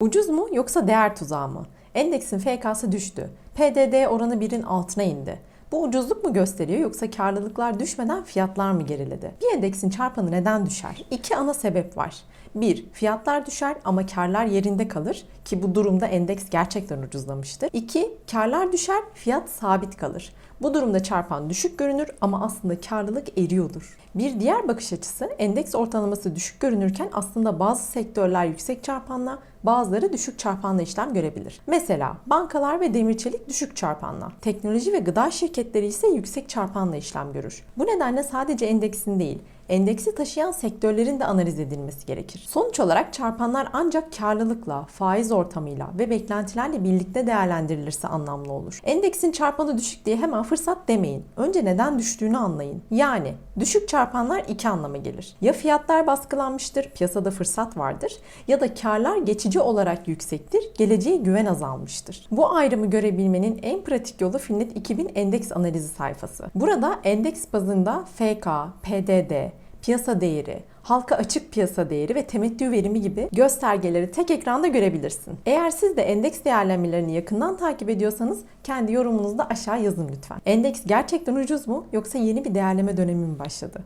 Ucuz mu yoksa değer tuzağı mı? Endeksin FK'sı düştü. PDD oranı 1'in altına indi. Bu ucuzluk mu gösteriyor yoksa karlılıklar düşmeden fiyatlar mı geriledi? Bir endeksin çarpanı neden düşer? İki ana sebep var. 1. Fiyatlar düşer ama karlar yerinde kalır ki bu durumda endeks gerçekten ucuzlamıştır. 2. Karlar düşer, fiyat sabit kalır. Bu durumda çarpan düşük görünür ama aslında karlılık eriyordur. Bir diğer bakış açısı endeks ortalaması düşük görünürken aslında bazı sektörler yüksek çarpanla, bazıları düşük çarpanla işlem görebilir. Mesela bankalar ve demir çelik düşük çarpanla, teknoloji ve gıda şirketleri ise yüksek çarpanla işlem görür. Bu nedenle sadece endeksin değil, endeksi taşıyan sektörlerin de analiz edilmesi gerekir. Sonuç olarak çarpanlar ancak karlılıkla, faiz ortamıyla ve beklentilerle birlikte değerlendirilirse anlamlı olur. Endeksin çarpanı düşük diye hemen fırsat demeyin. Önce neden düştüğünü anlayın. Yani düşük çarpanlar iki anlama gelir. Ya fiyatlar baskılanmıştır, piyasada fırsat vardır ya da karlar geçici olarak yüksektir, geleceğe güven azalmıştır. Bu ayrımı görebilmenin en pratik yolu Finnet 2000 endeks analizi sayfası. Burada endeks bazında FK, PDD, piyasa değeri, halka açık piyasa değeri ve temettü verimi gibi göstergeleri tek ekranda görebilirsin. Eğer siz de endeks değerlenmelerini yakından takip ediyorsanız kendi yorumunuzu da aşağı yazın lütfen. Endeks gerçekten ucuz mu yoksa yeni bir değerleme dönemi mi başladı?